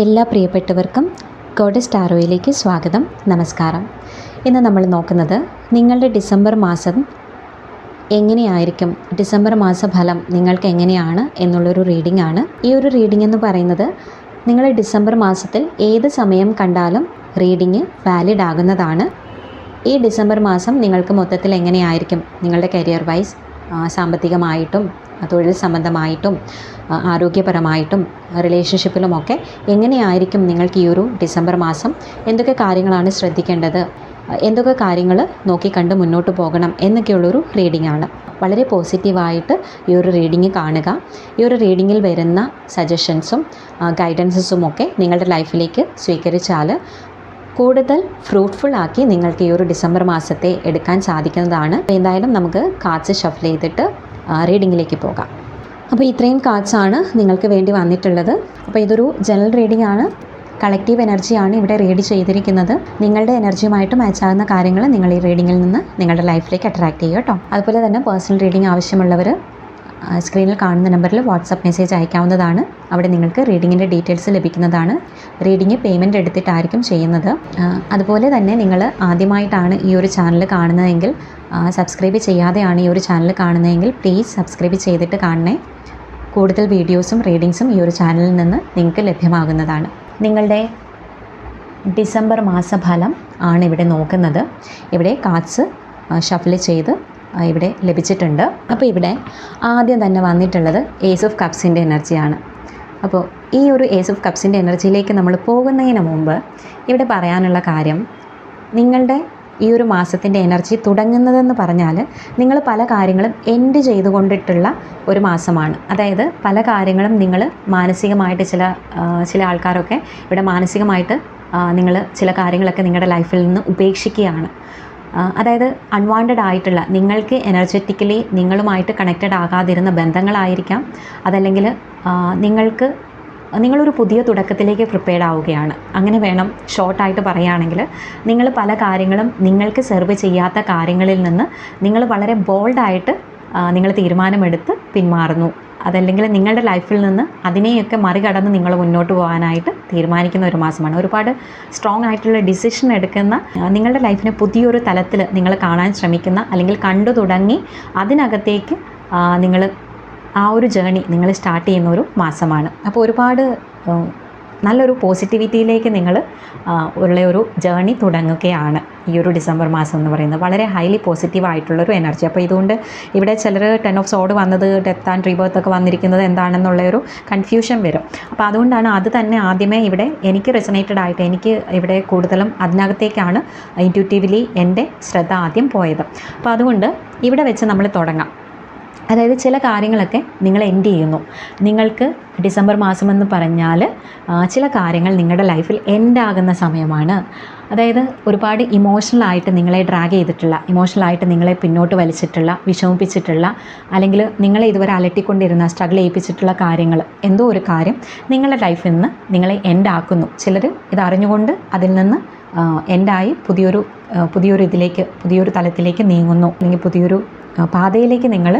എല്ലാ പ്രിയപ്പെട്ടവർക്കും ഗോഡസ് ടാറോയിലേക്ക് സ്വാഗതം നമസ്കാരം. ഇന്ന് നമ്മൾ നോക്കുന്നത് നിങ്ങളുടെ ഡിസംബർ മാസം എങ്ങനെയായിരിക്കും? ഡിസംബർ മാസ ഫലം നിങ്ങൾക്ക് എങ്ങനെയാണ് എന്നുള്ളൊരു റീഡിംഗ് ആണ്. ഈ ഒരു റീഡിംഗ് എന്ന് പറയുന്നത് നിങ്ങൾ ഡിസംബർ മാസത്തിൽ ഏത് സമയം കണ്ടാലും റീഡിംഗ് വാലിഡ് ആകുന്നതാണ്. ഈ ഡിസംബർ മാസം നിങ്ങൾക്ക് മൊത്തത്തിൽ എങ്ങനെയായിരിക്കും? നിങ്ങളുടെ കരിയർ വൈസ് സാമ്പത്തികമായിട്ടും തൊഴിൽ സംബന്ധമായിട്ടും ആരോഗ്യപരമായിട്ടും റിലേഷൻഷിപ്പിലുമൊക്കെ എങ്ങനെയായിരിക്കും നിങ്ങൾക്ക് ഈ ഒരു ഡിസംബർ മാസം? എന്തൊക്കെ കാര്യങ്ങളാണ് ശ്രദ്ധിക്കേണ്ടത്? എന്തൊക്കെ കാര്യങ്ങൾ നോക്കിക്കണ്ട് മുന്നോട്ട് പോകണം എന്നൊക്കെയുള്ളൊരു റീഡിംഗ് ആണ് വളരെ പോസിറ്റീവായിട്ട് ഈ ഒരു റീഡിംഗ് കാണുക. ഈ ഒരു റീഡിങ്ങിൽ വരുന്ന സജഷൻസും ഗൈഡൻസസും ഒക്കെ നിങ്ങളുടെ ലൈഫിലേക്ക് സ്വീകരിച്ചാൽ കൂടുതൽ ഫ്രൂട്ട്ഫുൾ ആക്കി നിങ്ങൾക്ക് ഈ ഒരു ഡിസംബർ മാസത്തെ എടുക്കാൻ സാധിക്കുന്നതാണ്. എന്തായാലും നമുക്ക് കാർഡ്സ് ഷഫിൾ ചെയ്തിട്ട് റീഡിങ്ങിലേക്ക് പോകാം. അപ്പോൾ ഇത്രയും കാർഡ്സ് ആണ് നിങ്ങൾക്ക് വേണ്ടി വന്നിട്ടുള്ളത്. അപ്പോൾ ഇതൊരു ജനറൽ റീഡിംഗ് ആണ്. കളക്റ്റീവ് എനർജിയാണ് ഇവിടെ റീഡ് ചെയ്തിരിക്കുന്നത്. നിങ്ങളുടെ എനർജിയുമായിട്ട് മാച്ച് ആകുന്ന കാര്യങ്ങൾ നിങ്ങൾ ഈ റീഡിങ്ങിൽ നിന്ന് നിങ്ങളുടെ ലൈഫിലേക്ക് അട്രാക്ട് ചെയ്യുക കേട്ടോ. അതുപോലെ തന്നെ പേഴ്സണൽ റീഡിംഗ് ആവശ്യമുള്ളവർ സ്ക്രീനിൽ കാണുന്ന നമ്പറിൽ വാട്സപ്പ് മെസ്സേജ് അയക്കാവുന്നതാണ്. അവിടെ നിങ്ങൾക്ക് റീഡിങ്ങിന്റെ ഡീറ്റെയിൽസ് ലഭിക്കുന്നതാണ്. റീഡിങ് പേയ്മെന്റ് എടുത്തിട്ടായിരിക്കും ചെയ്യുന്നത്. അതുപോലെ തന്നെ നിങ്ങൾ ആദ്യമായിട്ടാണ് ഈ ഒരു ചാനൽ കാണുന്നതെങ്കിൽ സബ്സ്ക്രൈബ് ചെയ്യാതെയാണ് ഈ ഒരു ചാനൽ കാണുന്നതെങ്കിൽ പ്ലീസ് സബ്സ്ക്രൈബ് ചെയ്തിട്ട് കാണണേ. കൂടുതൽ വീഡിയോസും റീഡിങ്സും ഈ ഒരു ചാനലിൽ നിന്ന് നിങ്ങൾക്ക് ലഭ്യമാകുന്നതാണ്. നിങ്ങളുടെ ഡിസംബർ മാസഫലം ആണ് ഇവിടെ നോക്കുന്നത്. ഇവിടെ കാർഡ്സ് ഷഫിൽ ചെയ്ത് ഇവിടെ ലഭിച്ചിട്ടുണ്ട്. അപ്പോൾ ഇവിടെ ആദ്യം തന്നെ വന്നിട്ടുള്ളത് ഏസ് ഓഫ് കപ്സിന്റെ എനർജിയാണ് അപ്പോൾ ഈ ഒരു ഏസ് ഓഫ് കപ്സിന്റെ എനർജിയിലേക്ക് നമ്മൾ പോകുന്നതിന് മുമ്പ് ഇവിടെ പറയാനുള്ള കാര്യം നിങ്ങളുടെ ഈ ഒരു മാസത്തിന്റെ എനർജി തുടങ്ങുന്നതെന്ന് പറഞ്ഞാൽ നിങ്ങൾ പല കാര്യങ്ങളും എൻഡ് ചെയ്തുകൊണ്ടിട്ടുള്ള ഒരു മാസമാണ്. അതായത് പല കാര്യങ്ങളും നിങ്ങൾ മാനസികമായിട്ട് ചില ചില ആൾക്കാരൊക്കെ ഇവിടെ മാനസികമായിട്ട് നിങ്ങൾ ചില കാര്യങ്ങളൊക്കെ നിങ്ങളുടെ ലൈഫിൽ നിന്ന് ഉപേക്ഷിക്കുകയാണ്. അതായത് അൺവാണ്ടഡ് ആയിട്ടുള്ള നിങ്ങൾക്ക് എനർജറ്റിക്കലി നിങ്ങളുമായിട്ട് കണക്റ്റഡ് ആകാതിരുന്ന ബന്ധങ്ങളായിരിക്കാം. അതല്ലെങ്കിൽ നിങ്ങൾക്ക് നിങ്ങളൊരു പുതിയ തുടക്കത്തിലേക്ക് പ്രിപ്പയർഡ് ആവുകയാണ്. അങ്ങനെ വേണം ഷോർട്ടായിട്ട് പറയുകയാണെങ്കിൽ നിങ്ങൾ പല കാര്യങ്ങളും നിങ്ങൾക്ക് സെർവ് ചെയ്യാത്ത കാര്യങ്ങളിൽ നിന്ന് നിങ്ങൾ വളരെ ബോൾഡായിട്ട് നിങ്ങൾ തീരുമാനമെടുത്ത് പിന്മാറുന്നു. അതല്ലെങ്കിൽ നിങ്ങളുടെ ലൈഫിൽ നിന്ന് അതിനെയൊക്കെ മറികടന്ന് നിങ്ങൾ മുന്നോട്ട് പോകാനായിട്ട് തീരുമാനിക്കുന്ന ഒരു മാസമാണ്. ഒരുപാട് സ്ട്രോങ് ആയിട്ടുള്ള ഡിസിഷൻ എടുക്കുന്ന നിങ്ങളുടെ ലൈഫിനെ പുതിയൊരു തലത്തിൽ നിങ്ങൾ കാണാൻ ശ്രമിക്കുന്ന അല്ലെങ്കിൽ കണ്ടു തുടങ്ങി അതിനകത്തേക്ക് നിങ്ങൾ ആ ഒരു ജേണി നിങ്ങൾ സ്റ്റാർട്ട് ചെയ്യുന്ന ഒരു മാസമാണ്. അപ്പോൾ ഒരുപാട് നല്ലൊരു പോസിറ്റിവിറ്റിയിലേക്ക് നിങ്ങൾ ഉള്ള ഒരു ജേണി തുടങ്ങുകയാണ് ഈ ഒരു ഡിസംബർ മാസം എന്ന് പറയുന്നത്. വളരെ ഹൈലി പോസിറ്റീവ് ആയിട്ടുള്ളൊരു എനർജി അപ്പോൾ ഇതുകൊണ്ട് ഇവിടെ ചിലർ ടെൻ ഓഫ് സോഡ് വന്നത് ഡെത്ത് ആൻഡ് റീബേർത്ത് ഒക്കെ വന്നിരിക്കുന്നത് എന്താണെന്നുള്ള ഒരു കൺഫ്യൂഷൻ വരും. അപ്പോൾ അതുകൊണ്ടാണ് അത് തന്നെ ആദ്യമേ ഇവിടെ എനിക്ക് റെസനേറ്റഡ് ആയിട്ട് എനിക്ക് ഇവിടെ കൂടുതലും അതിനകത്തേക്കാണ് ഇന്റ്യൂട്ടീവ്ലി എന്റെ ശ്രദ്ധ ആദ്യം പോയത്. അപ്പോൾ അതുകൊണ്ട് ഇവിടെ വെച്ച് നമ്മൾ തുടങ്ങാം. അതായത് ചില കാര്യങ്ങളൊക്കെ നിങ്ങൾ എൻഡ് ചെയ്യുന്നു. നിങ്ങൾക്ക് ഡിസംബർ മാസം എന്ന് പറഞ്ഞാൽ ചില കാര്യങ്ങൾ നിങ്ങളുടെ ലൈഫിൽ എൻഡ് ആകുന്ന സമയമാണ്. അതായത് ഒരുപാട് ഇമോഷണലായിട്ട് നിങ്ങളെ ഡ്രാഗ് ചെയ്തിട്ടുള്ള ഇമോഷണലായിട്ട് നിങ്ങളെ പിന്നോട്ട് വലിച്ചിട്ടുള്ള വിഷമിപ്പിച്ചിട്ടുള്ള അല്ലെങ്കിൽ നിങ്ങളെ ഇതുവരെ അലട്ടിക്കൊണ്ടിരുന്ന സ്ട്രഗിൾ ചെയ്യിപ്പിച്ചിട്ടുള്ള കാര്യങ്ങൾ. എന്തോ ഒരു കാര്യം നിങ്ങളുടെ ലൈഫിൽ നിന്ന് നിങ്ങളെ എൻഡ് ആക്കുന്നു. ചിലർ ഇത് അറിഞ്ഞുകൊണ്ട് അതിൽ നിന്ന് എൻഡായി പുതിയൊരു പുതിയൊരു ഇതിലേക്ക് പുതിയൊരു തലത്തിലേക്ക് നീങ്ങുന്നു. അല്ലെങ്കിൽ പുതിയൊരു പാതയിലേക്ക് നിങ്ങൾ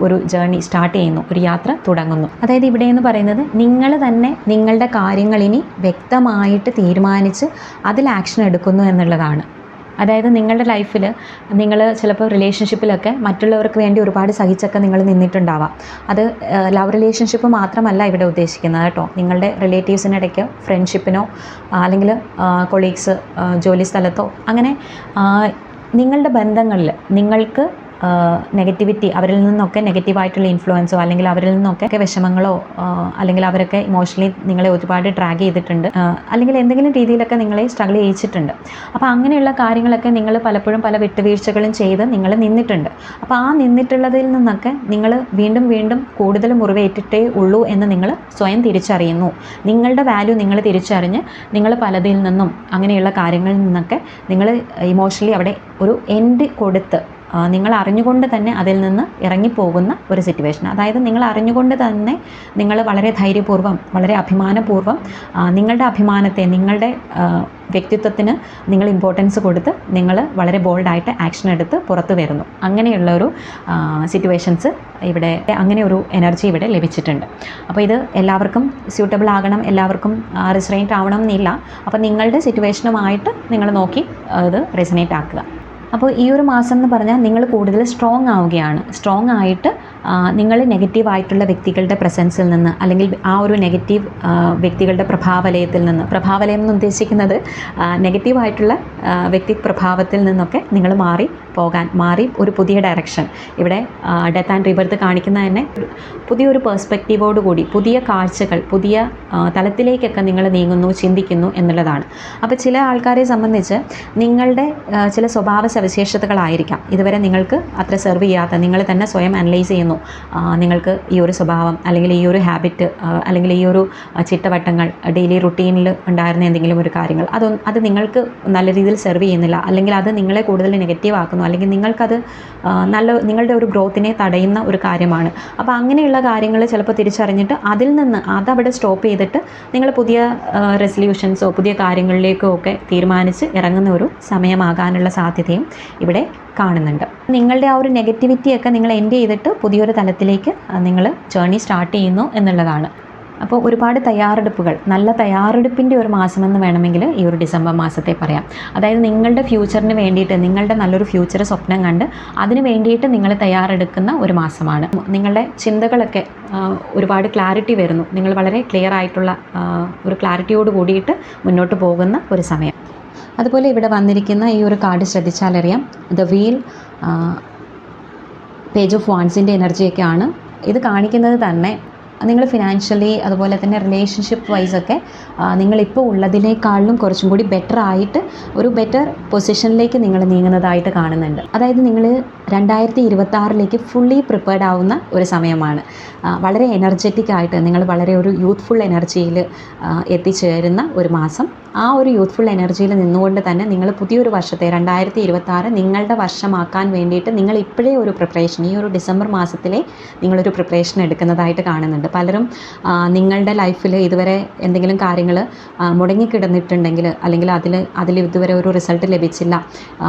ഒരു ജേർണി സ്റ്റാർട്ട് ചെയ്യുന്നു. ഒരു യാത്ര തുടങ്ങുന്നു. അതായത് ഇവിടെ എന്ന് പറയുന്നത് നിങ്ങൾ തന്നെ നിങ്ങളുടെ കാര്യങ്ങളിനി വ്യക്തമായിട്ട് തീരുമാനിച്ച് അതിൽ ആക്ഷൻ എടുക്കുന്നു എന്നുള്ളതാണ്. അതായത് നിങ്ങളുടെ ലൈഫിൽ നിങ്ങൾ ചിലപ്പോൾ റിലേഷൻഷിപ്പിലൊക്കെ മറ്റുള്ളവർക്ക് വേണ്ടി ഒരുപാട് സഹിച്ചൊക്കെ നിങ്ങൾ നിന്നിട്ടുണ്ടാവാം. അത് ലവ് റിലേഷൻഷിപ്പ് മാത്രമല്ല ഇവിടെ ഉദ്ദേശിക്കുന്നത് കേട്ടോ. നിങ്ങളുടെ റിലേറ്റീവ്സിനിടയ്ക്ക് ഫ്രണ്ട്ഷിപ്പിനോ അല്ലെങ്കിൽ കൊളീഗ്സ് ജോലി സ്ഥലത്തോ അങ്ങനെ നിങ്ങളുടെ ബന്ധങ്ങളിൽ നിങ്ങൾക്ക് നെഗറ്റിവിറ്റി അവരിൽ നിന്നൊക്കെ നെഗറ്റീവായിട്ടുള്ള ഇൻഫ്ലുവൻസോ അല്ലെങ്കിൽ അവരിൽ നിന്നൊക്കെ വിഷമങ്ങളോ അല്ലെങ്കിൽ അവരൊക്കെ ഇമോഷണലി നിങ്ങളെ ഒരുപാട് ട്രാക്ക് ചെയ്തിട്ടുണ്ട്. അല്ലെങ്കിൽ എന്തെങ്കിലും രീതിയിലൊക്കെ നിങ്ങളെ സ്ട്രഗിൾ ചെയ്യിച്ചിട്ടുണ്ട്. അപ്പോൾ അങ്ങനെയുള്ള കാര്യങ്ങളൊക്കെ നിങ്ങൾ പലപ്പോഴും പല വിട്ടുവീഴ്ചകളും ചെയ്ത് നിങ്ങൾ നിന്നിട്ടുണ്ട്. അപ്പോൾ ആ നിന്നിട്ടുള്ളതിൽ നിന്നൊക്കെ നിങ്ങൾ വീണ്ടും വീണ്ടും കൂടുതൽ മുറിവേറ്റിട്ടേ ഉള്ളൂ എന്ന് നിങ്ങൾ സ്വയം തിരിച്ചറിയുന്നു. നിങ്ങളുടെ വാല്യൂ നിങ്ങൾ തിരിച്ചറിഞ്ഞ് നിങ്ങൾ പലതിൽ നിന്നും അങ്ങനെയുള്ള കാര്യങ്ങളിൽ നിന്നൊക്കെ നിങ്ങൾ ഇമോഷണലി അവിടെ ഒരു എൻഡ് കൊടുത്ത് നിങ്ങൾ അറിഞ്ഞുകൊണ്ട് തന്നെ അതിൽ നിന്ന് ഇറങ്ങിപ്പോകുന്ന ഒരു സിറ്റുവേഷൻ അതായത് നിങ്ങൾ അറിഞ്ഞുകൊണ്ട് തന്നെ നിങ്ങൾ വളരെ ധൈര്യപൂർവം വളരെ അഭിമാനപൂർവം നിങ്ങളുടെ അഭിമാനത്തെ നിങ്ങളുടെ വ്യക്തിത്വത്തിന് നിങ്ങൾ ഇമ്പോർട്ടൻസ് കൊടുത്ത് നിങ്ങൾ വളരെ ബോൾഡായിട്ട് ആക്ഷൻ എടുത്ത് പുറത്തു വരുന്നു. അങ്ങനെയുള്ള ഒരു സിറ്റുവേഷൻസ് ഇവിടെ അങ്ങനെ ഒരു എനർജി ഇവിടെ ലഭിച്ചിട്ടുണ്ട്. അപ്പോൾ ഇത് എല്ലാവർക്കും സ്യൂട്ടബിൾ ആകണം എല്ലാവർക്കും റിസറേറ്റ് ആവണം എന്നില്ല. അപ്പോൾ നിങ്ങളുടെ സിറ്റുവേഷനുമായിട്ട് നിങ്ങൾ നോക്കി അത് റിസനേറ്റ് ആക്കുക. അപ്പോൾ ഈ ഒരു മാസം എന്ന് പറഞ്ഞാൽ നിങ്ങൾ കൂടുതൽ സ്ട്രോങ് ആവുകയാണ്. സ്ട്രോങ് ആയിട്ട് നിങ്ങൾ നെഗറ്റീവായിട്ടുള്ള വ്യക്തികളുടെ പ്രസൻസിൽ നിന്ന് അല്ലെങ്കിൽ ആ ഒരു നെഗറ്റീവ് വ്യക്തികളുടെ പ്രഭാവലയത്തിൽ നിന്ന് പ്രഭാവലയം എന്ന് ഉദ്ദേശിക്കുന്നത് നെഗറ്റീവായിട്ടുള്ള വ്യക്തി പ്രഭാവത്തിൽ നിന്നൊക്കെ നിങ്ങൾ മാറി പോകാൻ മാറി ഒരു പുതിയ ഡയറക്ഷൻ ഇവിടെ ഡെത്ത് ആൻഡ് റിബർത്ത് കാണിക്കുന്ന തന്നെ പുതിയൊരു പേഴ്സ്പെക്റ്റീവോട് കൂടി പുതിയ കാഴ്ചകൾ പുതിയ തലത്തിലേക്കൊക്കെ നിങ്ങൾ നീങ്ങുന്നു ചിന്തിക്കുന്നു എന്നുള്ളതാണ്. അപ്പോൾ ചില ആൾക്കാരെ സംബന്ധിച്ച് നിങ്ങളുടെ ചില സ്വഭാവ സവിശേഷതകളായിരിക്കാം. ഇതുവരെ നിങ്ങൾക്ക് അത്ര സെർവ് ചെയ്യാത്ത നിങ്ങൾ തന്നെ സ്വയം അനലൈസ് ചെയ്യുന്നു. നിങ്ങൾക്ക് ഈ ഒരു സ്വഭാവം അല്ലെങ്കിൽ ഈ ഒരു ഹാബിറ്റ് അല്ലെങ്കിൽ ഈ ഒരു ചിട്ടവട്ടങ്ങൾ ഡെയിലി റുട്ടീനിൽ ഉണ്ടായിരുന്ന എന്തെങ്കിലും ഒരു കാര്യങ്ങൾ അത് അത് നിങ്ങൾക്ക് നല്ല രീതിയിൽ സെർവ് ചെയ്യുന്നില്ല. അല്ലെങ്കിൽ അത് നിങ്ങളെ കൂടുതൽ നെഗറ്റീവ് ആക്കുന്നു. അല്ലെങ്കിൽ നിങ്ങൾക്കത് നല്ല നിങ്ങളുടെ ഒരു ഗ്രോത്തിനെ തടയുന്ന ഒരു കാര്യമാണ്. അപ്പോൾ അങ്ങനെയുള്ള കാര്യങ്ങൾ ചിലപ്പോൾ തിരിച്ചറിഞ്ഞിട്ട് അതിൽ നിന്ന് അതവിടെ സ്റ്റോപ്പ് ചെയ്തിട്ട് നിങ്ങൾ പുതിയ റെസൊല്യൂഷൻസോ പുതിയ കാര്യങ്ങളിലേക്കോ ഒക്കെ തീരുമാനിച്ച് ഇറങ്ങുന്ന ഒരു സമയമാകാനുള്ള സാധ്യതയും ഇവിടെ കാണുന്നുണ്ട്. നിങ്ങളുടെ ആ ഒരു നെഗറ്റിവിറ്റിയൊക്കെ നിങ്ങൾ എൻഡ് ചെയ്തിട്ട് പുതിയൊരു തലത്തിലേക്ക് നിങ്ങൾ ജേർണി സ്റ്റാർട്ട് ചെയ്യുന്നു എന്നുള്ളതാണ്. അപ്പോൾ ഒരുപാട് തയ്യാറെടുപ്പുകൾ നല്ല തയ്യാറെടുപ്പിന്റെ ഒരു മാസമെന്ന് വേണമെങ്കിൽ ഈ ഒരു ഡിസംബർ മാസത്തെ പറയാം. അതായത് നിങ്ങളുടെ ഫ്യൂച്ചറിന് വേണ്ടിയിട്ട് നിങ്ങളുടെ നല്ലൊരു ഫ്യൂച്ചർ സ്വപ്നം കണ്ട് അതിന് വേണ്ടിയിട്ട് നിങ്ങൾ തയ്യാറെടുക്കുന്ന ഒരു മാസമാണ്. നിങ്ങളുടെ ചിന്തകളൊക്കെ ഒരുപാട് ക്ലാരിറ്റി വരുന്നു. നിങ്ങൾ വളരെ ക്ലിയർ ആയിട്ടുള്ള ഒരു ക്ലാരിറ്റിയോട് കൂടിയിട്ട് മുന്നോട്ട് പോകുന്ന ഒരു സമയം. അതുപോലെ ഇവിടെ വന്നിരിക്കുന്ന ഈ ഒരു കാർഡ് ശ്രദ്ധിച്ചാലറിയാം. ദ വീൽ പേജ് ഓഫ് വാൺസിന്റെ എനർജിയൊക്കെയാണ് ഇത് കാണിക്കുന്നത് തന്നെ നിങ്ങൾ ഫിനാൻഷ്യലി അതുപോലെ തന്നെ റിലേഷൻഷിപ്പ് വൈസൊക്കെ നിങ്ങളിപ്പോൾ ഉള്ളതിനേക്കാളും കുറച്ചും കൂടി ബെറ്റർ ആയിട്ട് ഒരു ബെറ്റർ പൊസിഷനിലേക്ക് നിങ്ങൾ നീങ്ങുന്നതായിട്ട് കാണുന്നുണ്ട്. അതായത് നിങ്ങൾ രണ്ടായിരത്തി ഇരുപത്തി ഫുള്ളി പ്രിപ്പയർഡ് ആവുന്ന ഒരു സമയമാണ്. വളരെ എനർജറ്റിക് ആയിട്ട് നിങ്ങൾ വളരെ ഒരു യൂത്ത്ഫുൾ എനർജിയിൽ എത്തിച്ചേരുന്ന ഒരു മാസം ആ ഒരു യൂത്ത്ഫുൾ എനർജിയിൽ നിന്നുകൊണ്ട് തന്നെ നിങ്ങൾ പുതിയൊരു വർഷത്തെ രണ്ടായിരത്തി ഇരുപത്തി ആറ് നിങ്ങളുടെ വർഷമാക്കാൻ വേണ്ടിയിട്ട് നിങ്ങൾ ഇപ്പോഴേ ഒരു പ്രിപ്പറേഷൻ ഈ ഒരു ഡിസംബർ മാസത്തിലെ നിങ്ങളൊരു പ്രിപ്പറേഷൻ എടുക്കുന്നതായിട്ട് കാണുന്നുണ്ട്. പലരും നിങ്ങളുടെ ലൈഫിൽ ഇതുവരെ എന്തെങ്കിലും കാര്യങ്ങൾ മുടങ്ങിക്കിടന്നിട്ടുണ്ടെങ്കിൽ അല്ലെങ്കിൽ അതിൽ അതിൽ ഇതുവരെ ഒരു റിസൾട്ട് ലഭിച്ചില്ല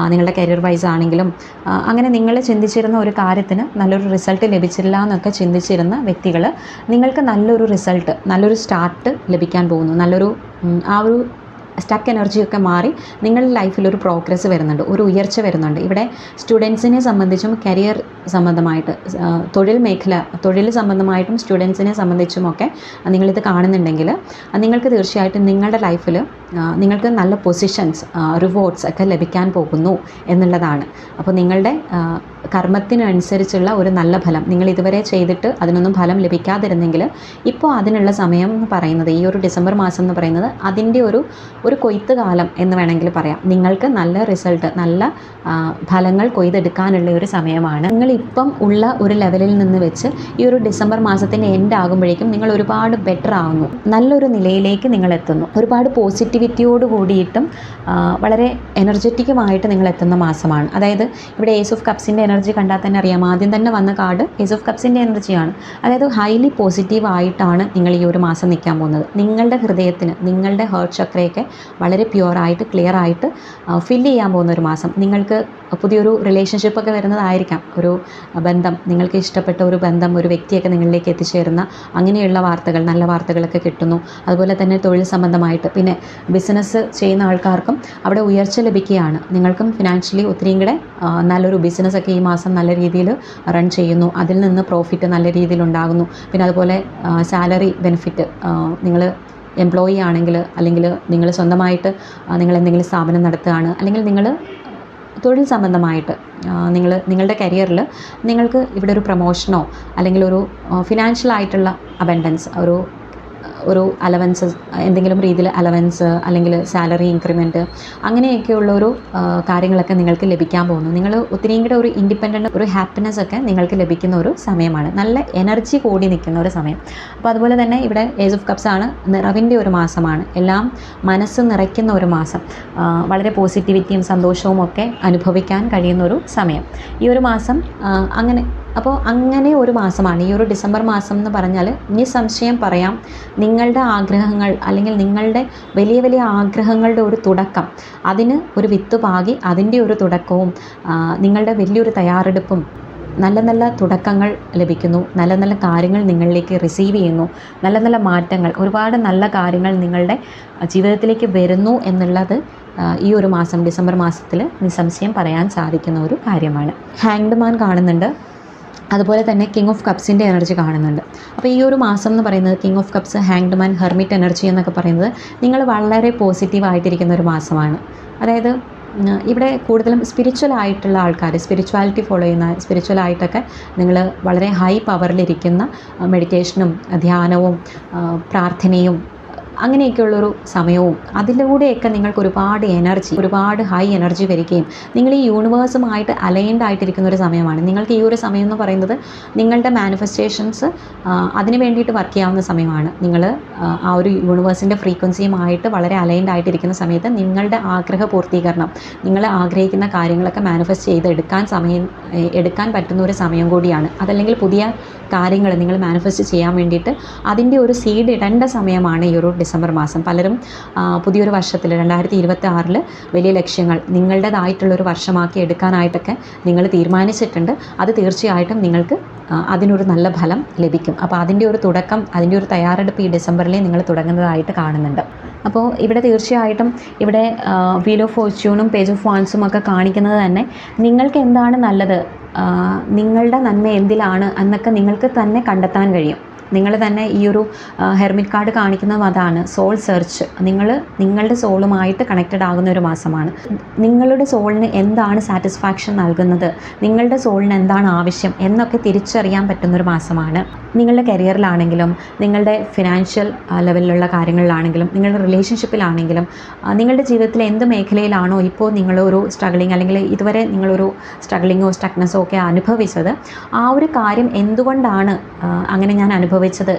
നിങ്ങളുടെ കരിയർ വൈസ് ആണെങ്കിലും അങ്ങനെ നിങ്ങൾ ചിന്തിച്ചിരുന്ന ഒരു കാര്യത്തിന് നല്ലൊരു റിസൾട്ട് ലഭിച്ചില്ല എന്നൊക്കെ ചിന്തിച്ചിരുന്ന വ്യക്തികൾ നിങ്ങൾക്ക് നല്ലൊരു റിസൾട്ട് നല്ലൊരു സ്റ്റാർട്ട് ലഭിക്കാൻ പോകുന്നു. നല്ലൊരു ആ ഒരു സ്റ്റക്ക് എനർജിയൊക്കെ മാറി നിങ്ങളുടെ ലൈഫിൽ ഒരു പ്രോഗ്രസ് വരുന്നുണ്ട് ഒരു ഉയർച്ച വരുന്നുണ്ട്. ഇവിടെ സ്റ്റുഡൻസിനെ സംബന്ധിച്ചും കരിയർ സംബന്ധമായിട്ട് തൊഴിൽ മേഖല തൊഴിൽ സംബന്ധമായിട്ടും സ്റ്റുഡൻസിനെ സംബന്ധിച്ചുമൊക്കെ നിങ്ങളിത് കാണുന്നുണ്ടെങ്കിൽ നിങ്ങൾക്ക് തീർച്ചയായിട്ടും നിങ്ങളുടെ ലൈഫിൽ നിങ്ങൾക്ക് നല്ല പൊസിഷൻസ് റിവോർഡ്സ് ഒക്കെ ലഭിക്കാൻ പോകുന്നു എന്നുള്ളതാണ്. അപ്പോൾ നിങ്ങളുടെ കർമ്മത്തിനനുസരിച്ചുള്ള ഒരു നല്ല ഫലം. നിങ്ങൾ ഇതുവരെ ചെയ്തിട്ട് അതിനൊന്നും ഫലം ലഭിക്കാതിരുന്നെങ്കിൽ ഇപ്പോൾ അതിനുള്ള സമയം എന്ന് പറയുന്നത് ഈ ഒരു ഡിസംബർ മാസം എന്ന് പറയുന്നത് അതിന്റെ ഒരു ഒരു കൊയ്ത്ത് കാലം എന്ന് വേണമെങ്കിൽ പറയാം. നിങ്ങൾക്ക് നല്ല റിസൾട്ട് നല്ല ഫലങ്ങൾ കൊയ്തെടുക്കാനുള്ള ഒരു സമയമാണ്. നിങ്ങൾ ഇപ്പം ഉള്ള ഒരു ലെവലിൽ നിന്ന് വെച്ച് ഈ ഒരു ഡിസംബർ മാസത്തിന്റെ എൻഡ് ആകുമ്പോഴേക്കും നിങ്ങൾ ഒരുപാട് ബെറ്റർ ആകുന്നു നല്ലൊരു നിലയിലേക്ക് നിങ്ങൾ എത്തുന്നു. ഒരുപാട് പോസിറ്റിവിറ്റിയോട് കൂടിയിട്ടും വളരെ എനർജറ്റിക്കുമായിട്ട് നിങ്ങൾ എത്തുന്ന മാസമാണ്. അതായത് ഇവിടെ ഏസ് ഓഫ് കപ്സിന്റെ എനർജി കണ്ടാൽ തന്നെ അറിയാം. ആദ്യം തന്നെ വന്ന കാർഡ് ഏസ് ഓഫ് കപ്സിന്റെ എനർജിയാണ് അതായത് ഹൈലി പോസിറ്റീവ് ആയിട്ടാണ് നിങ്ങൾ ഈ ഒരു മാസം നിൽക്കാൻ പോകുന്നത്. നിങ്ങളുടെ ഹൃദയത്തിന് നിങ്ങളുടെ ഹേർട്ട് ചക്രയൊക്കെ വളരെ പ്യുവറായിട്ട് ക്ലിയർ ആയിട്ട് ഫില്ല് ചെയ്യാൻ പോകുന്ന ഒരു മാസം. നിങ്ങൾക്ക് പുതിയൊരു റിലേഷൻഷിപ്പൊക്കെ വരുന്നതായിരിക്കാം. ഒരു ബന്ധം നിങ്ങൾക്ക് ഇഷ്ടപ്പെട്ട ഒരു ബന്ധം ഒരു വ്യക്തിയൊക്കെ നിങ്ങളിലേക്ക് എത്തിച്ചേരുന്ന അങ്ങനെയുള്ള വാർത്തകൾ നല്ല വാർത്തകളൊക്കെ കിട്ടുന്നു. അതുപോലെ തന്നെ തൊഴിൽ സംബന്ധമായിട്ട്. പിന്നെ ബിസിനസ് ചെയ്യുന്ന ആൾക്കാർക്കും അവിടെ ഉയർച്ച ലഭിക്കുകയാണ്. നിങ്ങൾക്കും ഫിനാൻഷ്യലി ഒത്തിരിയും കൂടെ നല്ലൊരു ബിസിനസ്സൊക്കെ മാസം നല്ല രീതിയിൽ റൺ ചെയ്യുന്നു. അതിൽ നിന്ന് പ്രോഫിറ്റ് നല്ല രീതിയിൽ ഉണ്ടാകുന്നു. പിന്നെ അതുപോലെ സാലറി ബെനിഫിറ്റ് നിങ്ങൾ എംപ്ലോയി ആണെങ്കിൽ അല്ലെങ്കിൽ നിങ്ങൾ സ്വന്തമായിട്ട് നിങ്ങൾ എന്തെങ്കിലും സ്ഥാപനം നടത്തുകയാണ്. അല്ലെങ്കിൽ നിങ്ങൾ തൊഴിൽ സംബന്ധമായിട്ട് നിങ്ങൾ നിങ്ങളുടെ കരിയറിൽ നിങ്ങൾക്ക് ഇവിടെ ഒരു പ്രൊമോഷനോ അല്ലെങ്കിൽ ഒരു ഫിനാൻഷ്യൽ ആയിട്ടുള്ള അബൻഡൻസ് ഒരു ഒരു അലവൻസ് എന്തെങ്കിലും രീതിയിൽ അലവൻസ് അല്ലെങ്കിൽ സാലറി ഇൻക്രിമെന്റ് അങ്ങനെയൊക്കെയുള്ള ഒരു കാര്യങ്ങളൊക്കെ നിങ്ങൾക്ക് ലഭിക്കാൻ പോകുന്നു. നിങ്ങൾ ഒത്തിരിയും കൂടെ ഒരു ഇൻഡിപെൻഡന്റ് ഒരു ഹാപ്പിനെസ് ഒക്കെ നിങ്ങൾക്ക് ലഭിക്കുന്ന ഒരു സമയമാണ്. നല്ല എനർജി കൂടി നിൽക്കുന്ന ഒരു സമയം. അപ്പോൾ അതുപോലെ തന്നെ ഇവിടെ ഏജ് ഓഫ് കപ്സ് ആണ് നിറവിന്റെ ഒരു മാസമാണ്. എല്ലാം മനസ്സ് നിറയ്ക്കുന്ന ഒരു മാസം. വളരെ പോസിറ്റിവിറ്റിയും സന്തോഷവും ഒക്കെ അനുഭവിക്കാൻ കഴിയുന്ന ഒരു സമയം. ഈ ഒരു മാസം അങ്ങനെ അപ്പോൾ അങ്ങനെ ഒരു മാസമാണ്. ഈ ഒരു ഡിസംബർ മാസം എന്ന് പറഞ്ഞാൽ നിസ്സംശയം പറയാം. നിങ്ങളുടെ ആഗ്രഹങ്ങൾ അല്ലെങ്കിൽ നിങ്ങളുടെ വലിയ വലിയ ആഗ്രഹങ്ങളുടെ ഒരു തുടക്കം അതിന് ഒരു വിത്ത് പാകി അതിന്റെ ഒരു തുടക്കവും നിങ്ങളുടെ വലിയൊരു തയ്യാറെടുപ്പും നല്ല നല്ല തുടക്കങ്ങൾ ലഭിക്കുന്നു. നല്ല നല്ല കാര്യങ്ങൾ നിങ്ങളിലേക്ക് റിസീവ് ചെയ്യുന്നു. നല്ല നല്ല മാറ്റങ്ങൾ ഒരുപാട് നല്ല കാര്യങ്ങൾ നിങ്ങളുടെ ജീവിതത്തിലേക്ക് വരുന്നു എന്നുള്ളത് ഈ ഒരു മാസം ഡിസംബർ മാസത്തിൽ നിസ്സംശയം പറയാൻ സാധിക്കുന്ന ഒരു കാര്യമാണ്. ഹാങ്ഡ് മാൻ കാണുന്നുണ്ട്. അതുപോലെ തന്നെ കിങ് ഓഫ് കപ്സിന്റെ എനർജി കാണുന്നുണ്ട്. അപ്പോൾ ഈ ഒരു മാസം എന്ന് പറയുന്നത് king of cups hanged man hermit energy എന്നൊക്കെ പറയുന്നത് നിങ്ങൾ വളരെ പോസിറ്റീവായിട്ടിരിക്കുന്ന ഒരു മാസമാണ്. അതായത് ഇവിടെ കൂടുതലും സ്പിരിച്വൽ ആയിട്ടുള്ള ആൾക്കാർ സ്പിരിച്വാലിറ്റി ഫോളോ ചെയ്യുന്ന സ്പിരിച്വൽ ആയിട്ടൊക്കെ നിങ്ങൾ വളരെ ഹൈ പവറിലിരിക്കുന്ന മെഡിറ്റേഷനും ധ്യാനവും പ്രാർത്ഥനയും അങ്ങനെയൊക്കെയുള്ളൊരു സമയവും അതിലൂടെയൊക്കെ നിങ്ങൾക്ക് ഒരുപാട് എനർജി ഒരുപാട് ഹൈ എനർജി വരികയും നിങ്ങൾ ഈ യൂണിവേഴ്സുമായിട്ട് അലൈൻഡ് ആയിട്ടിരിക്കുന്ന ഒരു സമയമാണ്. നിങ്ങൾക്ക് ഈ ഒരു സമയം എന്ന് പറയുന്നത് നിങ്ങളുടെ മാനിഫെസ്റ്റേഷൻസ് അതിന് വേണ്ടിയിട്ട് വർക്ക് ചെയ്യാവുന്ന സമയമാണ്. നിങ്ങൾ ആ ഒരു യൂണിവേഴ്സിന്റെ ഫ്രീക്വൻസിയുമായിട്ട് വളരെ അലൈൻഡ് ആയിട്ടിരിക്കുന്ന സമയത്ത് നിങ്ങളുടെ ആഗ്രഹ പൂർത്തീകരണം നിങ്ങൾ ആഗ്രഹിക്കുന്ന കാര്യങ്ങളൊക്കെ മാനിഫെസ്റ്റ് ചെയ്ത് എടുക്കാൻ സമയം എടുക്കാൻ പറ്റുന്ന ഒരു സമയം കൂടിയാണ്. അതല്ലെങ്കിൽ പുതിയ കാര്യങ്ങൾ നിങ്ങൾ മാനിഫെസ്റ്റ് ചെയ്യാൻ വേണ്ടിയിട്ട് അതിന്റെ ഒരു സീഡ് ഇടേണ്ട സമയമാണ് ഈ ഒരു ഡിസംബർ മാസം. പലരും പുതിയൊരു വർഷത്തിൽ രണ്ടായിരത്തി ഇരുപത്തി ആറിൽ വലിയ ലക്ഷ്യങ്ങൾ നിങ്ങളുടേതായിട്ടുള്ളൊരു വർഷമാക്കി എടുക്കാനായിട്ടൊക്കെ നിങ്ങൾ തീരുമാനിച്ചിട്ടുണ്ട്. അത് തീർച്ചയായിട്ടും നിങ്ങൾക്ക് അതിനൊരു നല്ല ഫലം ലഭിക്കും. അപ്പോൾ അതിന്റെ ഒരു തുടക്കം അതിന്റെ ഒരു തയ്യാറെടുപ്പ് ഈ ഡിസംബറിലേ നിങ്ങൾ തുടങ്ങുന്നതായിട്ട് കാണുന്നുണ്ട്. അപ്പോൾ ഇവിടെ തീർച്ചയായിട്ടും ഇവിടെ വീൽ ഓഫ് ഫോർച്യൂണും പേജ് ഓഫ് വാൻസും ഒക്കെ കാണിക്കുന്നത് തന്നെ നിങ്ങൾക്ക് എന്താണ് നല്ലത്? നിങ്ങളുടെ നന്മ എന്തിലാണ് എന്നൊക്കെ നിങ്ങൾക്ക് തന്നെ കണ്ടെത്താൻ കഴിയും. നിങ്ങൾ തന്നെ ഈ ഒരു ഹെർമിറ്റ് കാർഡ് കാണിക്കുന്നതും അതാണ്. സോൾ സെർച്ച് നിങ്ങൾ നിങ്ങളുടെ സോളുമായിട്ട് കണക്റ്റഡ് ആകുന്ന ഒരു മാസമാണ്. നിങ്ങളുടെ സോളിന് എന്താണ് സാറ്റിസ്ഫാക്ഷൻ നൽകുന്നത്? നിങ്ങളുടെ സോളിന് എന്താണ് ആവശ്യം? എന്നൊക്കെ തിരിച്ചറിയാൻ പറ്റുന്നൊരു മാസമാണ്. നിങ്ങളുടെ കരിയറിലാണെങ്കിലും നിങ്ങളുടെ ഫിനാൻഷ്യൽ ലെവലിലുള്ള കാര്യങ്ങളിലാണെങ്കിലും നിങ്ങളുടെ റിലേഷൻഷിപ്പിലാണെങ്കിലും നിങ്ങളുടെ ജീവിതത്തിലെ എന്ത് മേഖലയിലാണോ ഇപ്പോൾ നിങ്ങളൊരു സ്ട്രഗ്ലിംഗ് അല്ലെങ്കിൽ ഇതുവരെ നിങ്ങളൊരു സ്ട്രഗ്ലിങ്ങോ സ്റ്റക്നെസ്സോ ഒക്കെ അനുഭവിച്ചത് ആ ഒരു കാര്യം എന്തുകൊണ്ടാണ് അങ്ങനെ ഞാൻ അനുഭവിച്ചത്?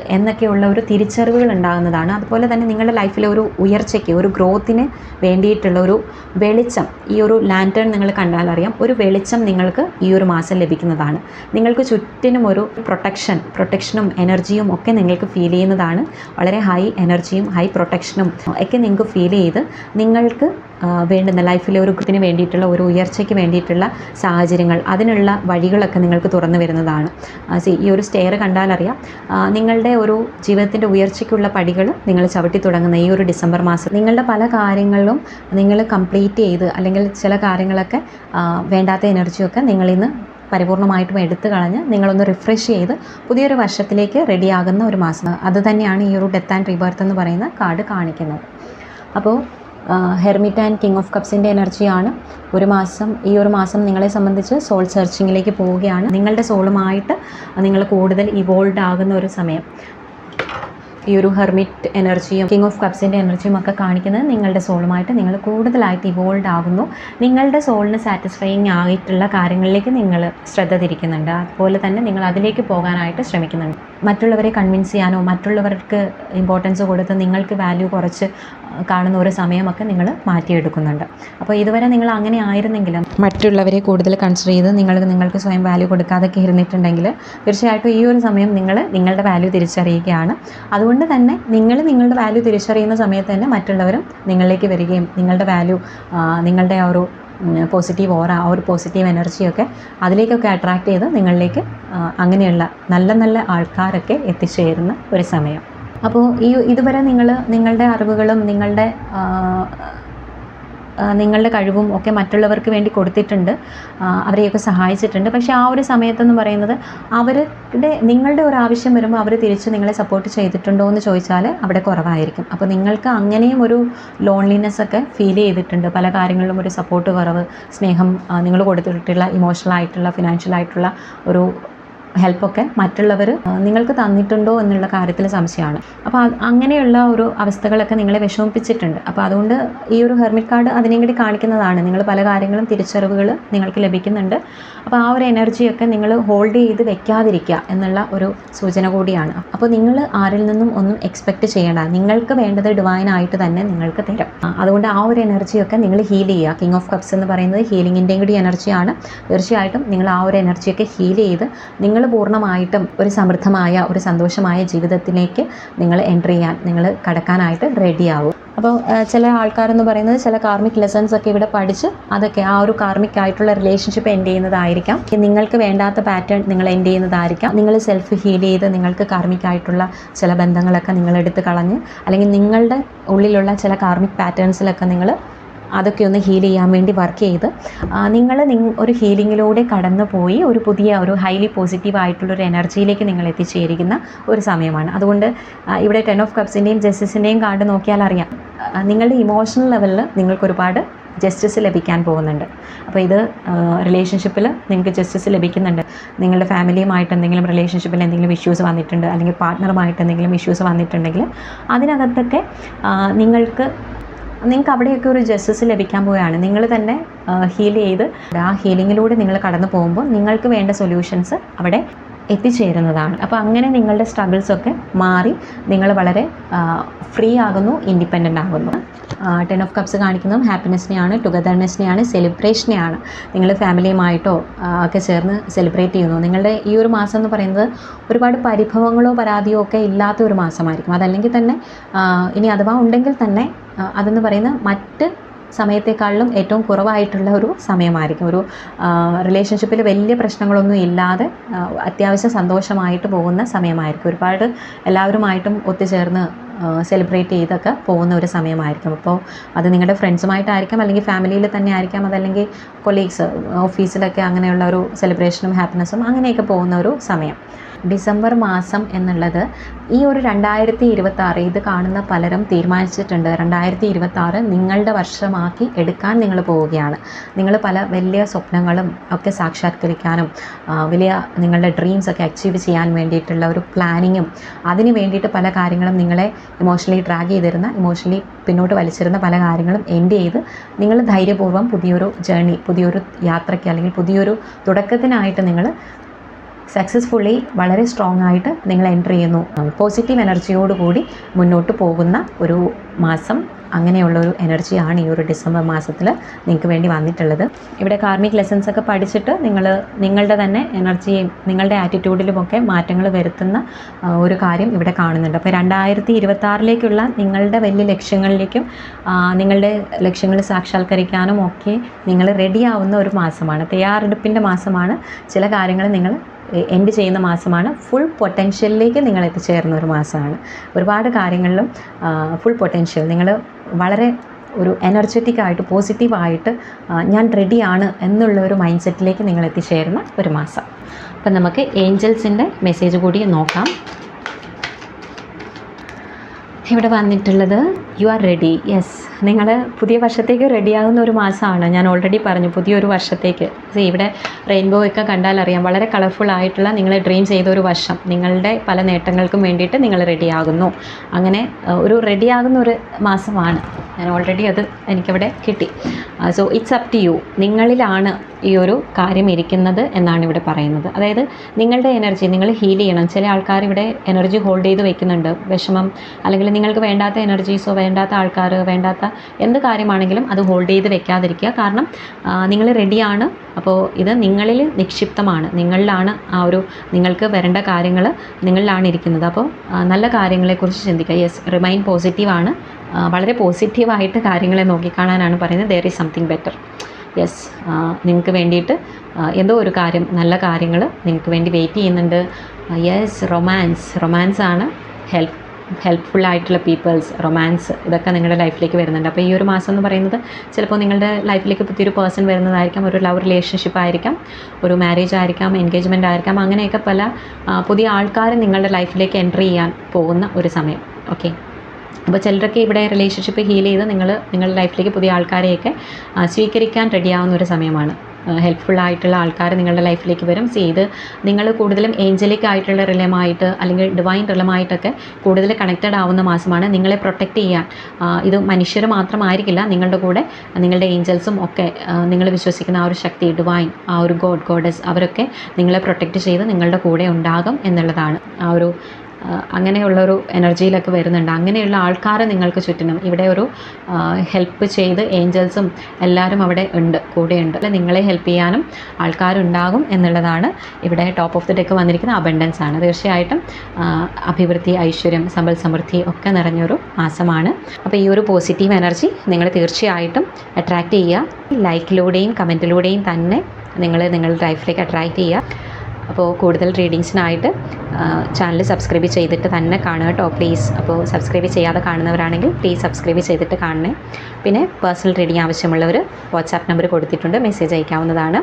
എന്നൊക്കെയുള്ള ഒരു തിരിച്ചറിവുകൾ ഉണ്ടാകുന്നതാണ്. അതുപോലെ തന്നെ നിങ്ങളുടെ ലൈഫിലെ ഒരു ഉയർച്ചയ്ക്ക് ഒരു ഗ്രോത്തിന് വേണ്ടിയിട്ടുള്ള ഒരു വെളിച്ചം ഈ ഒരു ലാന്റേൺ നിങ്ങൾ കണ്ടാൽ അറിയാം. ഒരു വെളിച്ചം നിങ്ങൾക്ക് ഈ ഒരു മാസം ലഭിക്കുന്നതാണ്. നിങ്ങൾക്ക് ചുറ്റിനും ഒരു പ്രൊട്ടക്ഷൻ പ്രൊട്ടക്ഷനും എനർജിയും ഒക്കെ നിങ്ങൾക്ക് ഫീൽ ചെയ്യുന്നതാണ്. വളരെ ഹൈ എനർജിയും ഹൈ പ്രൊട്ടക്ഷനും ഒക്കെ നിങ്ങൾക്ക് ഫീൽ ചെയ്ത് നിങ്ങൾക്ക് വേണ്ടുന്ന ലൈഫിലെ ഒരു ഇതിന് വേണ്ടിയിട്ടുള്ള ഒരു ഉയർച്ചയ്ക്ക് വേണ്ടിയിട്ടുള്ള സാഹചര്യങ്ങൾ അതിനുള്ള വഴികളൊക്കെ നിങ്ങൾക്ക് തുറന്നു വരുന്നതാണ്. ഈ ഒരു സ്റ്റെയർ കണ്ടാലറിയാം. നിങ്ങളുടെ ഒരു ജീവിതത്തിന്റെ ഉയർച്ചയ്ക്കുള്ള പടികൾ നിങ്ങൾ ചവിട്ടി തുടങ്ങുന്ന ഈ ഒരു ഡിസംബർ മാസം. നിങ്ങളുടെ പല കാര്യങ്ങളിലും നിങ്ങൾ കംപ്ലീറ്റ് ചെയ്ത് അല്ലെങ്കിൽ ചില കാര്യങ്ങളൊക്കെ വേണ്ടാത്ത എനർജിയൊക്കെ നിങ്ങളിന്ന് പരിപൂർണമായിട്ടും എടുത്തു കളഞ്ഞ് നിങ്ങളൊന്ന് റിഫ്രഷ് ചെയ്ത് പുതിയൊരു വർഷത്തിലേക്ക് റെഡിയാകുന്ന ഒരു മാസം. അത് തന്നെയാണ് ഈ ഒരു ഡെത്ത് ആൻഡ് റീബർത്ത് എന്ന് പറയുന്ന കാർഡ് കാണിക്കുന്നത്. അപ്പോൾ ഹെർമിറ്റ് ആൻഡ് കിങ് ഓഫ് കപ്സിന്റെ എനർജിയാണ് ഒരു മാസം ഈ ഒരു മാസം നിങ്ങളെ സംബന്ധിച്ച് സോൾ സെർച്ചിങ്ങിലേക്ക് പോവുകയാണ്. നിങ്ങളുടെ സോളുമായിട്ട് നിങ്ങൾ കൂടുതൽ ഇവോൾവ് ആകുന്ന ഒരു സമയം. ഈ ഒരു ഹെർമിറ്റ് എനർജിയും കിങ് ഓഫ് കപ്സിന്റെ എനർജിയും ഒക്കെ കാണിക്കുന്നത് നിങ്ങളുടെ സോളുമായിട്ട് നിങ്ങൾ കൂടുതലായിട്ട് ഇവോൾവ് ആകുന്നു. നിങ്ങളുടെ സോളിന് സാറ്റിസ്ഫൈയിങ് ആയിട്ടുള്ള കാര്യങ്ങളിലേക്ക് നിങ്ങൾ ശ്രദ്ധ തിരിക്കുന്നുണ്ട്. അതുപോലെ തന്നെ നിങ്ങൾ അതിലേക്ക് പോകാനായിട്ട് ശ്രമിക്കുന്നുണ്ട്. മറ്റുള്ളവരെ കൺവിൻസ് ചെയ്യാനോ മറ്റുള്ളവർക്ക് ഇമ്പോർട്ടൻസ് കൊടുത്ത് നിങ്ങൾക്ക് വാല്യൂ കുറച്ച് കാണുന്ന ഒരു സമയമൊക്കെ നിങ്ങൾ മാറ്റിയെടുക്കുന്നുണ്ട്. അപ്പോൾ ഇതുവരെ നിങ്ങൾ അങ്ങനെ ആയിരുന്നെങ്കിലും മറ്റുള്ളവരെ കൂടുതൽ കൺസിഡർ ചെയ്ത് നിങ്ങൾ നിങ്ങൾക്ക് സ്വയം വാല്യൂ കൊടുക്കാതൊക്കെ ഇരുന്നിട്ടുണ്ടെങ്കിൽ തീർച്ചയായിട്ടും ഈ ഒരു സമയം നിങ്ങൾ നിങ്ങളുടെ വാല്യൂ തിരിച്ചറിയുകയാണ്. അതുകൊണ്ട് തന്നെ നിങ്ങൾ നിങ്ങളുടെ വാല്യൂ തിരിച്ചറിയുന്ന സമയത്ത് തന്നെ മറ്റുള്ളവരും നിങ്ങളിലേക്ക് വരികയും നിങ്ങളുടെ വാല്യൂ നിങ്ങളുടെ ആ ഒരു പോസിറ്റീവ് ഓറ ആ ഒരു പോസിറ്റീവ് എനർജിയൊക്കെ അതിലേക്കൊക്കെ അട്രാക്റ്റ് ചെയ്ത് നിങ്ങളിലേക്ക് അങ്ങനെയുള്ള നല്ല നല്ല ആൾക്കാരൊക്കെ എത്തിച്ചേരുന്ന ഒരു സമയം. അപ്പോൾ ഈ ഇതുവരെ നിങ്ങൾ നിങ്ങളുടെ അറിവുകളും നിങ്ങളുടെ നിങ്ങളുടെ കഴിവും ഒക്കെ മറ്റുള്ളവർക്ക് വേണ്ടി കൊടുത്തിട്ടുണ്ട്. അവരെയൊക്കെ സഹായിച്ചിട്ടുണ്ട്. പക്ഷേ ആ ഒരു സമയത്തെന്ന് പറയുന്നത് അവരുടെ നിങ്ങളുടെ ഒരു ആവശ്യം വരുമ്പോൾ അവർ തിരിച്ച് നിങ്ങളെ സപ്പോർട്ട് ചെയ്തിട്ടുണ്ടോ എന്ന് ചോദിച്ചാൽ അവിടെ കുറവായിരിക്കും. അപ്പോൾ നിങ്ങൾക്ക് അങ്ങനെയും ഒരു ലോൺലിനെസ് ഒക്കെ ഫീൽ ചെയ്തിട്ടുണ്ട്. പല കാര്യങ്ങളിലും ഒരു സപ്പോർട്ട് കുറവ് സ്നേഹം നിങ്ങൾ കൊടുത്തിട്ടുള്ള ഇമോഷണൽ ആയിട്ടുള്ള ഫിനാൻഷ്യൽ ആയിട്ടുള്ള ഒരു ഹെൽപ്പൊക്കെ മറ്റുള്ളവർ നിങ്ങൾക്ക് തന്നിട്ടുണ്ടോ എന്നുള്ള കാര്യത്തിൽ സംശയമാണ്. അപ്പോൾ അങ്ങനെയുള്ള ഒരു അവസ്ഥകളൊക്കെ നിങ്ങളെ വിഷമിപ്പിച്ചിട്ടുണ്ട്. അപ്പോൾ അതുകൊണ്ട് ഈ ഒരു ഹെർമിറ്റ് കാർഡ് അതിനെയും കൂടി കാണിക്കുന്നതാണ്. നിങ്ങൾ പല കാര്യങ്ങളും തിരിച്ചറിവുകൾ നിങ്ങൾക്ക് ലഭിക്കുന്നുണ്ട്. അപ്പോൾ ആ ഒരു എനർജിയൊക്കെ നിങ്ങൾ ഹോൾഡ് ചെയ്ത് വെക്കാതിരിക്കുക എന്നുള്ള ഒരു സൂചന കൂടിയാണ്. അപ്പോൾ നിങ്ങൾ ആരിൽ നിന്നും ഒന്നും എക്സ്പെക്റ്റ് ചെയ്യേണ്ട. നിങ്ങൾക്ക് വേണ്ടത് ഡിവൈൻ ആയിട്ട് തന്നെ നിങ്ങൾക്ക് തരും. അതുകൊണ്ട് ആ ഒരു എനർജിയൊക്കെ നിങ്ങൾ ഹീൽ ചെയ്യുക. കിങ് ഓഫ് കപ്സ് എന്ന് പറയുന്നത് ഹീലിങ്ങിന്റെയും കൂടി എനർജിയാണ്. തീർച്ചയായിട്ടും നിങ്ങൾ ആ ഒരു എനർജിയൊക്കെ ഹീൽ ചെയ്ത് നിങ്ങൾ പൂർണമായിട്ടും ഒരു സമൃദ്ധമായ ഒരു സന്തോഷമായ ജീവിതത്തിലേക്ക് നിങ്ങൾ എന്റർ ചെയ്യാൻ നിങ്ങൾ കടക്കാനായിട്ട് റെഡിയാവും. അപ്പോൾ ചില ആൾക്കാരെന്ന് പറയുന്നത് ചില കാർമിക് ലെസൺസ് ഒക്കെ ഇവിടെ പഠിച്ച് അതൊക്കെ ആ ഒരു കാർമിക് ആയിട്ടുള്ള റിലേഷൻഷിപ്പ് എൻഡ് ചെയ്യുന്നതായിരിക്കാം. നിങ്ങൾക്ക് വേണ്ടാത്ത പാറ്റേൺ നിങ്ങൾ എൻഡ് ചെയ്യുന്നതായിരിക്കാം. നിങ്ങൾ സെൽഫ് ഹീൽ ചെയ്ത് നിങ്ങൾക്ക് കാർമിക് ആയിട്ടുള്ള ചില ബന്ധങ്ങളൊക്കെ നിങ്ങൾ എടുത്ത് കളഞ്ഞ് അല്ലെങ്കിൽ നിങ്ങളുടെ ഉള്ളിലുള്ള ചില കാർമിക് പാറ്റേൺസിലൊക്കെ നിങ്ങൾ അതൊക്കെ ഒന്ന് ഹീൽ ചെയ്യാൻ വേണ്ടി വർക്ക് ചെയ്ത്. നിങ്ങൾ ഒരു ഹീലിങ്ങിലൂടെ കടന്നു പോയി ഒരു പുതിയ ഒരു ഹൈലി പോസിറ്റീവ് ആയിട്ടുള്ള ഒരു എനർജിയിലേക്ക് നിങ്ങൾ എത്തിച്ചേരിക്കുന്ന ഒരു സമയമാണ്. അതുകൊണ്ട് ഇവിടെ ടെൻ ഓഫ് കപ്സിന്റെയും ജസ്റ്റിസിന്റെയും കാർഡ് നോക്കിയാൽ അറിയാം. നിങ്ങളുടെ ഇമോഷണൽ ലെവലിൽ നിങ്ങൾക്ക് ഒരുപാട് ജസ്റ്റിസ് ലഭിക്കാൻ പോകുന്നുണ്ട്. അപ്പോൾ ഇത് റിലേഷൻഷിപ്പിൽ നിങ്ങൾക്ക് ജസ്റ്റിസ് ലഭിക്കുന്നുണ്ട്. നിങ്ങളുടെ ഫാമിലിയുമായിട്ട് എന്തെങ്കിലും റിലേഷൻഷിപ്പിൽ എന്തെങ്കിലും ഇഷ്യൂസ് വന്നിട്ടുണ്ട് അല്ലെങ്കിൽ പാർട്ട്ണറുമായിട്ട് എന്തെങ്കിലും ഇഷ്യൂസ് വന്നിട്ടുണ്ടെങ്കിൽ അതിനകത്തൊക്കെ നിങ്ങൾക്ക് നിങ്ങൾക്ക് അവിടെയൊക്കെ ഒരു ജസ്റ്റിസ് ലഭിക്കാൻ പോവുകയാണ്. നിങ്ങൾ തന്നെ ഹീൽ ചെയ്ത് ആ ഹീലിങ്ങിലൂടെ നിങ്ങൾ കടന്നു പോകുമ്പോൾ നിങ്ങൾക്ക് വേണ്ട സൊല്യൂഷൻസ് അവിടെ എത്തിച്ചേരുന്നതാണ്. അപ്പോൾ അങ്ങനെ നിങ്ങളുടെ സ്ട്രഗിൾസൊക്കെ മാറി നിങ്ങൾ വളരെ ഫ്രീ ആകുന്നു ഇൻഡിപെൻഡന്റ് ആകുന്നു. ടെൻ ഓഫ് കപ്സ് കാണിക്കുന്നതും ഹാപ്പിനെസ്സിനെയാണ് ടുഗദർനെസ്സിനെയാണ് സെലിബ്രേഷനെയാണ് നിങ്ങൾ ഫാമിലിയുമായിട്ടോ ഒക്കെ ചേർന്ന് സെലിബ്രേറ്റ് ചെയ്യുന്നു. നിങ്ങളുടെ ഈ ഒരു മാസം എന്ന് പറയുന്നത് ഒരുപാട് പരിഭവങ്ങളോ പരാതിയോ ഒക്കെ ഇല്ലാത്ത ഒരു മാസമായിരിക്കും. അതല്ലെങ്കിൽ തന്നെ ഇനി അഥവാ ഉണ്ടെങ്കിൽ തന്നെ അതെന്ന് പറയുന്ന മറ്റ് സമയത്തെക്കാളിലും ഏറ്റവും കുറവായിട്ടുള്ള ഒരു സമയമായിരിക്കും. ഒരു റിലേഷൻഷിപ്പിൽ വലിയ പ്രശ്നങ്ങളൊന്നും ഇല്ലാതെ അത്യാവശ്യം സന്തോഷമായിട്ട് പോകുന്ന സമയമായിരിക്കും. ഒരുപാട് എല്ലാവരുമായിട്ടും ഒത്തുചേർന്ന് സെലിബ്രേറ്റ് ചെയ്തൊക്കെ പോകുന്ന ഒരു സമയമായിരിക്കും. അപ്പോൾ അത് നിങ്ങളുടെ ഫ്രണ്ട്സുമായിട്ടായിരിക്കാം അല്ലെങ്കിൽ ഫാമിലിയിൽ തന്നെ ആയിരിക്കാം അതല്ലെങ്കിൽ കൊളീഗ്സ് ഓഫീസിലൊക്കെ അങ്ങനെയുള്ള ഒരു സെലിബ്രേഷനും ഹാപ്പിനെസ്സും അങ്ങനെയൊക്കെ പോകുന്ന ഒരു സമയം. ഡിസംബർ മാസം എന്നുള്ളത് ഈ ഒരു രണ്ടായിരത്തി ഇരുപത്തി ആറ് ഇത് കാണുന്ന പലരും തീരുമാനിച്ചിട്ടുണ്ട്. രണ്ടായിരത്തി ഇരുപത്തി ആറ് നിങ്ങളുടെ വർഷമാക്കി എടുക്കാൻ നിങ്ങൾ പോവുകയാണ്. നിങ്ങൾ പല വലിയ സ്വപ്നങ്ങളും ഒക്കെ സാക്ഷാത്കരിക്കാനും വലിയ നിങ്ങളുടെ ഡ്രീംസ് ഒക്കെ അച്ചീവ് ചെയ്യാൻ വേണ്ടിയിട്ടുള്ള ഒരു പ്ലാനിങ്ങും അതിന് വേണ്ടിയിട്ട് പല കാര്യങ്ങളും നിങ്ങളെ ഇമോഷണലി ഡ്രാഗ് ചെയ്തിരുന്ന ഇമോഷണലി പിന്നോട്ട് വലിച്ചിരുന്ന പല കാര്യങ്ങളും എൻഡ് ചെയ്ത് നിങ്ങൾ ധൈര്യപൂർവം പുതിയൊരു ജേണി പുതിയൊരു യാത്രയ്ക്ക് അല്ലെങ്കിൽ പുതിയൊരു തുടക്കത്തിനായിട്ട് നിങ്ങൾ സക്സസ്ഫുള്ളി വളരെ സ്ട്രോങ് ആയിട്ട് നിങ്ങൾ എന്റർ ചെയ്യുന്നു. പോസിറ്റീവ് എനർജിയോടുകൂടി മുന്നോട്ട് പോകുന്ന ഒരു മാസം അങ്ങനെയുള്ള ഒരു എനർജിയാണ് ഈ ഒരു ഡിസംബർ മാസത്തിൽ നിങ്ങൾക്ക് വേണ്ടി വന്നിട്ടുള്ളത്. ഇവിടെ കാർമിക് ലെസൺസ് ഒക്കെ പഠിച്ചിട്ട് നിങ്ങൾ നിങ്ങളുടെ തന്നെ എനർജിയും നിങ്ങളുടെ ആറ്റിറ്റ്യൂഡിലുമൊക്കെ മാറ്റങ്ങൾ വരുത്തുന്ന ഒരു കാര്യം ഇവിടെ കാണുന്നുണ്ട്. അപ്പോൾ രണ്ടായിരത്തി ഇരുപത്തി ആറിലേക്കുള്ള നിങ്ങളുടെ വലിയ ലക്ഷ്യങ്ങളിലേക്കും നിങ്ങളുടെ ലക്ഷ്യങ്ങൾ സാക്ഷാത്കരിക്കാനും ഒക്കെ നിങ്ങൾ റെഡിയാവുന്ന ഒരു മാസമാണ്. തയ്യാറെടുപ്പിന്റെ മാസമാണ്. ചില കാര്യങ്ങൾ നിങ്ങൾ എൻഡ് ചെയ്യുന്ന മാസമാണ്. ഫുൾ പൊട്ടൻഷ്യലിലേക്ക് നിങ്ങൾ എത്തിച്ചേർന്ന ഒരു മാസമാണ്. ഒരുപാട് കാര്യങ്ങളിലും ഫുൾ പൊട്ടൻഷ്യൽ നിങ്ങൾ വളരെ ഒരു എനർജറ്റിക് ആയിട്ട് പോസിറ്റീവായിട്ട് ഞാൻ റെഡിയാണ് എന്നുള്ള ഒരു മൈൻഡ് സെറ്റിലേക്ക് നിങ്ങൾ എത്തിച്ചേരുന്ന ഒരു മാസം. അപ്പം നമുക്ക് ഏഞ്ചൽസിന്റെ മെസ്സേജ് കൂടി നോക്കാം. ഇവിടെ വന്നിട്ടുള്ളത് യു ആർ റെഡി യെസ് നിങ്ങൾ പുതിയ വർഷത്തേക്ക് റെഡിയാകുന്ന ഒരു മാസമാണ്. ഞാൻ ഓൾറെഡി പറഞ്ഞു പുതിയൊരു വർഷത്തേക്ക്. ഇവിടെ റെയിൻബോ ഒക്കെ കണ്ടാൽ അറിയാം. വളരെ കളർഫുൾ ആയിട്ടുള്ള നിങ്ങൾ ഡ്രീം ചെയ്ത ഒരു വർഷം. നിങ്ങളുടെ പല നേട്ടങ്ങൾക്കും വേണ്ടിയിട്ട് നിങ്ങൾ റെഡിയാകുന്നു അങ്ങനെ ഒരു റെഡിയാകുന്ന ഒരു മാസമാണ്. ഞാൻ ഓൾറെഡി അത് എനിക്കവിടെ കിട്ടി. So it's up to you നിങ്ങളിലാണ് ഈ ഒരു കാര്യം ഇരിക്കുന്നത് എന്നാണ് ഇവിടെ പറയുന്നത്. അതായത് നിങ്ങളുടെ എനർജി നിങ്ങൾ ഹീൽ ചെയ്യണം. ചില ആൾക്കാർ ഇവിടെ എനർജി ഹോൾഡ് ചെയ്ത് വെക്കുന്നുണ്ട്. വിഷമം അല്ലെങ്കിൽ നിങ്ങൾക്ക് വേണ്ടാത്ത എനർജീസോ വേണ്ടാത്ത ആൾക്കാർ വേണ്ടാത്ത എന്ത് കാര്യമാണെങ്കിലും അത് ഹോൾഡ് ചെയ്ത് വെക്കാതിരിക്കുക. കാരണം നിങ്ങൾ റെഡിയാണ് അപ്പോൾ ഇത് നിങ്ങളിൽ നിക്ഷിപ്തമാണ്. നിങ്ങളിലാണ് ആ ഒരു നിങ്ങൾക്ക് വരേണ്ട കാര്യങ്ങൾ നിങ്ങളിലാണ് ഇരിക്കുന്നത്. അപ്പോൾ നല്ല കാര്യങ്ങളെക്കുറിച്ച് ചിന്തിക്കുക. യെസ് റിമൈൻ പോസിറ്റീവാണ് വളരെ പോസിറ്റീവായിട്ട് കാര്യങ്ങളെ നോക്കിക്കാണാനാണ് പറയുന്നത്. There is something better yes നിങ്ങൾക്ക് വേണ്ടിയിട്ട് എന്തോ ഒരു കാര്യം നല്ല കാര്യങ്ങൾ നിങ്ങൾക്ക് വേണ്ടി വെയിറ്റ് ചെയ്യുന്നുണ്ട്. യെസ് റൊമാൻസ് റൊമാൻസ് ആണ് ഹെൽപ്പ് ഹെൽപ്ഫുൾ ആയിട്ടുള്ള പീപ്പിൾസ് റൊമാൻസ് ഇതൊക്കെ നിങ്ങളുടെ ലൈഫിലേക്ക് വരുന്നുണ്ട്. അപ്പോൾ ഈ ഒരു മാസം എന്ന് പറയുന്നത് ചിലപ്പോൾ നിങ്ങളുടെ ലൈഫിലേക്ക് പുതിയൊരു പേഴ്സൺ വരുന്നതായിരിക്കാം ഒരു ലവ് റിലേഷൻഷിപ്പ് ആയിരിക്കാം ഒരു മാരേജ് ആയിരിക്കാം എൻഗേജ്മെന്റ് ആയിരിക്കാം അങ്ങനെയൊക്കെ പല പുതിയ ആൾക്കാർ നിങ്ങളുടെ ലൈഫിലേക്ക് എൻട്രി ചെയ്യാൻ പോകുന്ന ഒരു സമയം. ഓക്കെ അപ്പോൾ ചിലരൊക്കെ ഇവിടെ റിലേഷൻഷിപ്പ് ഹീൽ ചെയ്ത് നിങ്ങൾ നിങ്ങളുടെ ലൈഫിലേക്ക് പുതിയ ആൾക്കാരെയൊക്കെ സ്വീകരിക്കാൻ റെഡിയാവുന്ന ഒരു സമയമാണ്. ഹെൽപ്ഫുൾ ആയിട്ടുള്ള ആൾക്കാർ നിങ്ങളുടെ ലൈഫിലേക്ക് വരും. ഇത് നിങ്ങൾ കൂടുതലും ഏഞ്ചലിക് ആയിട്ടുള്ള റിലമായിട്ട് അല്ലെങ്കിൽ ഡിവൈൻ റിലമായിട്ടൊക്കെ കൂടുതൽ കണക്റ്റഡ് ആവുന്ന മാസമാണ്. നിങ്ങളെ പ്രൊട്ടക്റ്റ് ചെയ്യാൻ ഇത് മനുഷ്യർ മാത്രമായിരിക്കില്ല. നിങ്ങളുടെ കൂടെ നിങ്ങളുടെ ഏഞ്ചൽസും ഒക്കെ നിങ്ങൾ വിശ്വസിക്കുന്ന ആ ഒരു ശക്തി ഡിവൈൻ ആ ഒരു ഗോഡ് ഗോഡസ് അവരൊക്കെ നിങ്ങളെ പ്രൊട്ടക്റ്റ് ചെയ്ത് നിങ്ങളുടെ കൂടെ ഉണ്ടാകും എന്നുള്ളതാണ് ആ ഒരു അങ്ങനെയുള്ളൊരു എനർജിയിലൊക്കെ വരുന്നുണ്ട്. അങ്ങനെയുള്ള ആൾക്കാരെ നിങ്ങൾക്ക് ചുറ്റിനും ഇവിടെ ഒരു ഹെൽപ്പ് ചെയ്ത് ഏഞ്ചൽസും എല്ലാവരും അവിടെ ഉണ്ട് കൂടെയുണ്ട്. അല്ലെ നിങ്ങളെ ഹെൽപ്പ് ചെയ്യാനും ആൾക്കാരുണ്ടാകും എന്നുള്ളതാണ് ഇവിടെ ടോപ്പ് ഓഫ് ദി ഡെക്ക് വന്നിരിക്കുന്ന അബൻഡൻസ് ആണ്. തീർച്ചയായിട്ടും അഭിവൃദ്ധി ഐശ്വര്യം സമ്പൽ സമൃദ്ധി ഒക്കെ നിറഞ്ഞൊരു മാസമാണ്. അപ്പോൾ ഈ ഒരു പോസിറ്റീവ് എനർജി നിങ്ങൾ തീർച്ചയായിട്ടും അട്രാക്റ്റ് ചെയ്യുക. ലൈക്കിലൂടെയും കമന്റിലൂടെയും തന്നെ നിങ്ങൾ നിങ്ങളുടെ ലൈഫിലേക്ക് അട്രാക്റ്റ് ചെയ്യുക. അപ്പോൾ കൂടുതൽ റീഡിങ്സിനായിട്ട് ചാനൽ സബ്സ്ക്രൈബ് ചെയ്തിട്ട് തന്നെ കാണുക കേട്ടോ പ്ലീസ് അപ്പോൾ സബ്സ്ക്രൈബ് ചെയ്യാതെ കാണുന്നവരാണെങ്കിൽ പ്ലീസ് സബ്സ്ക്രൈബ് ചെയ്തിട്ട് കാണണേ. പിന്നെ പേഴ്സണൽ റീഡിങ് ആവശ്യമുള്ളവർ വാട്സാപ്പ് നമ്പർ കൊടുത്തിട്ടുണ്ട് മെസ്സേജ് അയക്കാവുന്നതാണ്.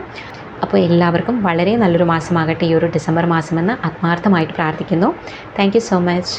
അപ്പോൾ എല്ലാവർക്കും വളരെ നല്ലൊരു മാസമാകട്ടെ ഈ ഒരു ഡിസംബർ മാസമെന്ന് ആത്മാർത്ഥമായിട്ട് പ്രാർത്ഥിക്കുന്നു. Thank so much